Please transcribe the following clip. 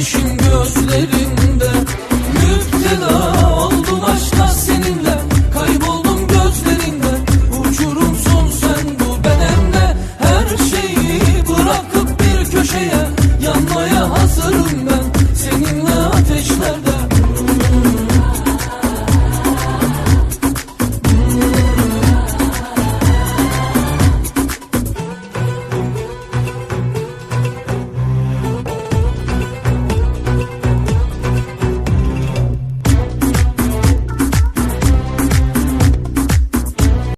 düşün gözlerin